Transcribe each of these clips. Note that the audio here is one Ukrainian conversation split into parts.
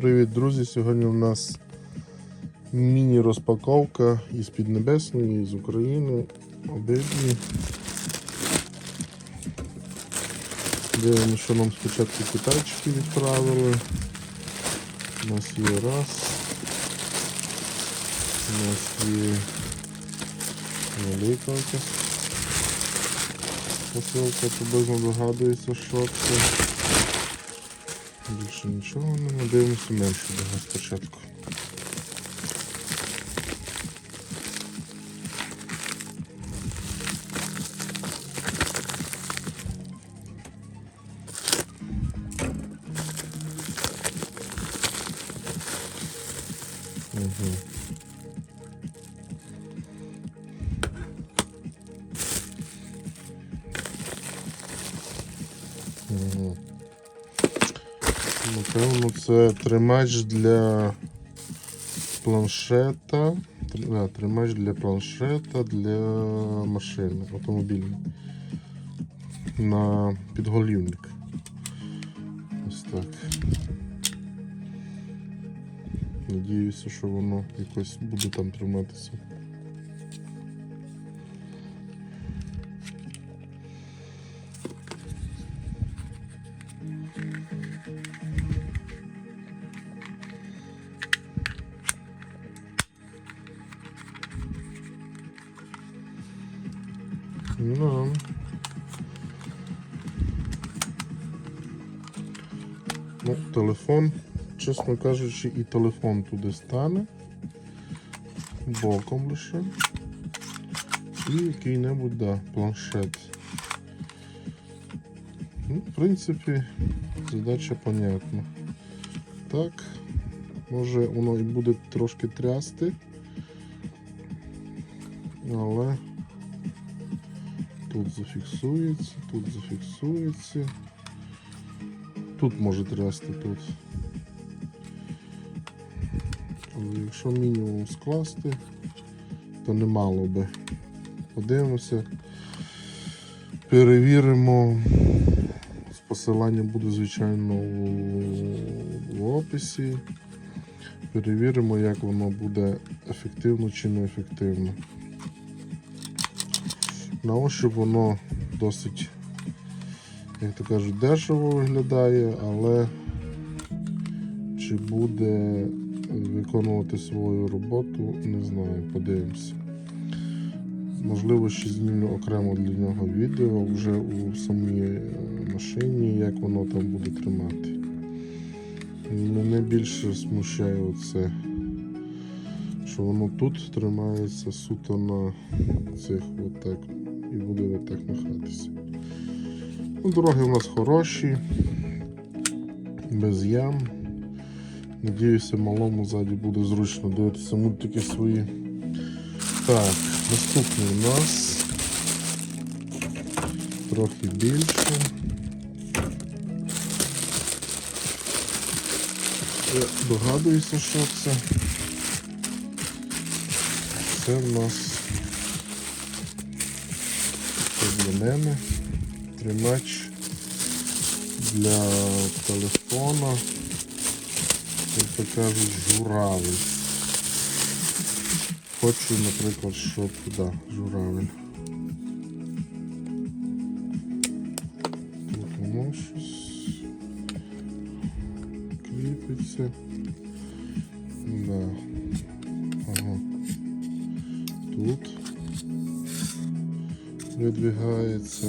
Привіт, друзі! Сьогодні у нас міні-розпаковка із Піднебесної, з України. Обидві. Дивимося, що нам спочатку китайчики відправили. У нас є раз. У нас є велика якась посилка, приблизно догадується, що це. Більше нічого не дивимося менше того спочатку. Угу. Угу. Напевно, це тримач для планшета. Да, тримач для планшета для машини автомобільної. На підголівник. Ось так. Надіюся, що воно якось буде там триматися. Ну. Ну, телефон, чесно кажучи, і телефон туди стане. Боком лише. І який-небудь, да, планшет. Ну, в принципі, задача понятна. Так, може воно і буде трошки трясти. Але Тут зафіксується, тут зафіксується. Тут може трясти тут. Але якщо мінімум скласти, то не мало би. Подивимося, перевіримо. Посилання буде, звичайно, в описі. Перевіримо, як воно буде ефективно чи неефективно. На ощуп воно досить, як то кажуть, дешево виглядає, але чи буде виконувати свою роботу, не знаю, подивимося. Можливо, ще знімлю окремо для нього відео вже у самій е, машині, як воно там буде тримати. Мене більше смущає оце, що воно тут тримається суто на цих отак і буде отак махатися. Ну, дороги у нас хороші, без ям. Надіюся, малому ззаді буде зручно дивитися мультики свої. Так, наступний у нас трохи більше. Я догадуюся, що це. Це в нас мене тримач для телефона, як то кажуть, журавель. Хочу, наприклад, щоб да, журавель. Тут воно щось кріпиться. Тут видвигається.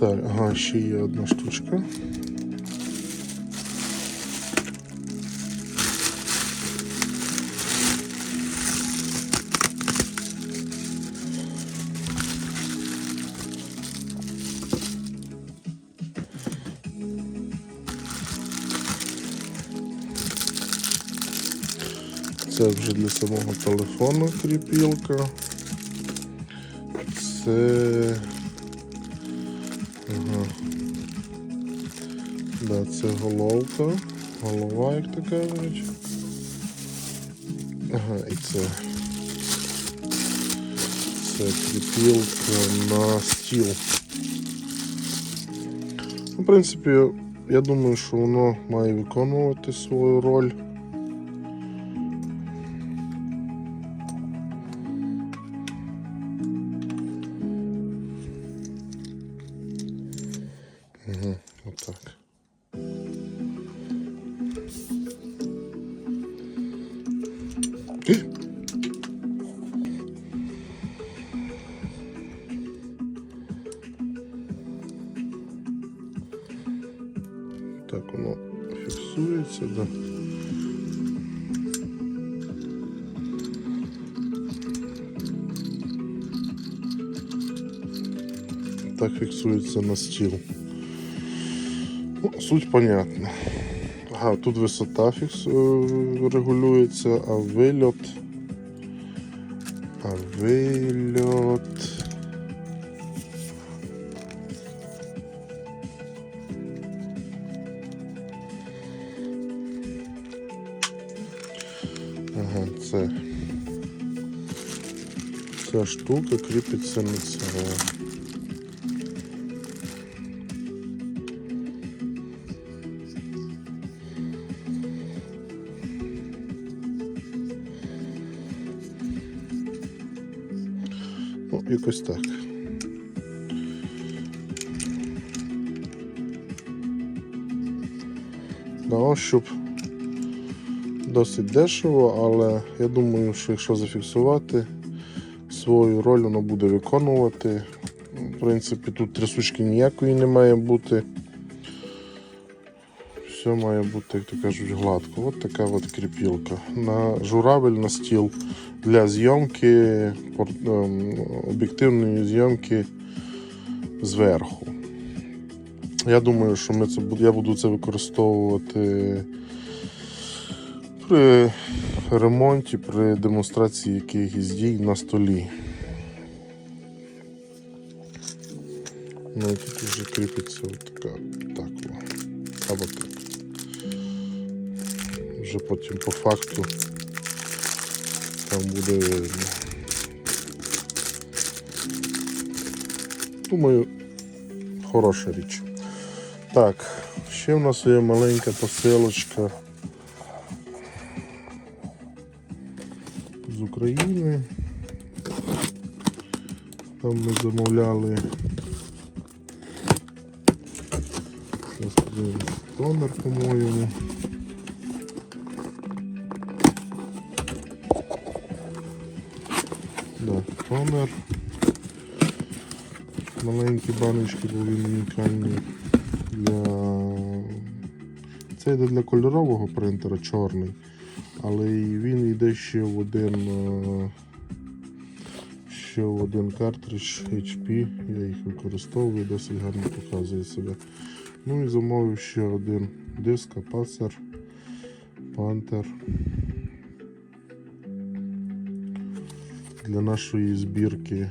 Так, ага, ще є одна штучка. Це вже для самого телефону кріпілка. Це Ага. Да, це головка. Голова, як то кажуть. Ага, і це. Це кріпілка на стіл. Ну, В принципі, я думаю, що воно має виконувати свою роль. Угу, отак. Так воно фіксується, да. Так фіксується на стіл. Ну, суть понятна. Ага, тут висота фікс... е, регулюється, а вильот. А вильот. Ага, це. Ця штука кріпиться на це. Якось так. На ощуп досить дешево, але я думаю, що якщо зафіксувати свою роль, воно буде виконувати. В принципі, тут трясучки ніякої не має бути. Все має бути, як то кажуть, гладко. От така от кріпілка. На журавель на стіл для зйомки, ем, об'єктивної зйомки зверху. Я думаю, що ми це, я буду це використовувати при ремонті, при демонстрації якихось дій на столі. Ну тут вже кріпиться така так. Або так. Вже потім по факту там буде видно. Думаю, хороша річ. Так, ще в нас є маленька посилочка з України. Там ми замовляли Зараз подивимось, тонер, по-моєму. Тонер. Маленькі баночки були унікальні для. Це йде для кольорового принтера чорний, але він йде ще в один е, ще в один картридж HP. Я їх використовую, досить гарно показує себе. Ну і замовив ще один диск Apacer Panther для нашої збірки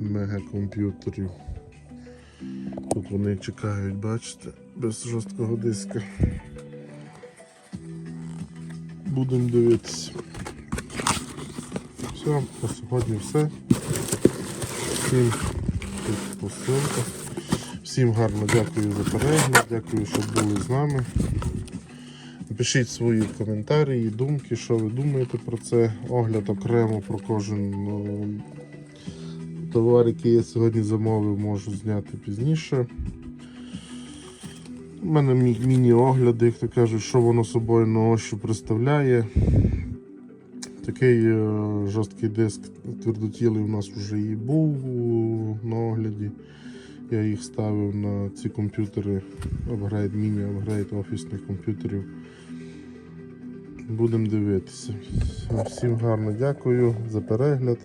мегакомп'ютерів. Тут вони чекають, бачите, без жорсткого диска. Будемо дивитися. Все, на сьогодні все. Всім посилка. Всім гарно дякую за перегляд, дякую, що були з нами. Пишіть свої коментарі і думки, що ви думаєте про це. Огляд окремо про кожен е, товар, який я сьогодні замовив, можу зняти пізніше. У мене мі- міні-огляди, як то кажуть, що воно собою на ощу представляє. Такий е, жорсткий диск твердотілий у нас вже і був на огляді. Я їх ставив на ці комп'ютери, апгрейд, міні-апгрейд офісних комп'ютерів. Будемо дивитися. Всім гарно дякую за перегляд.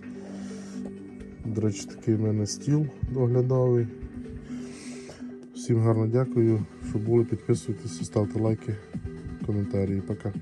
До речі, такий в мене стіл доглядовий. Всім гарно дякую, що були. Підписуйтесь, ставте лайки, коментарі. Пока.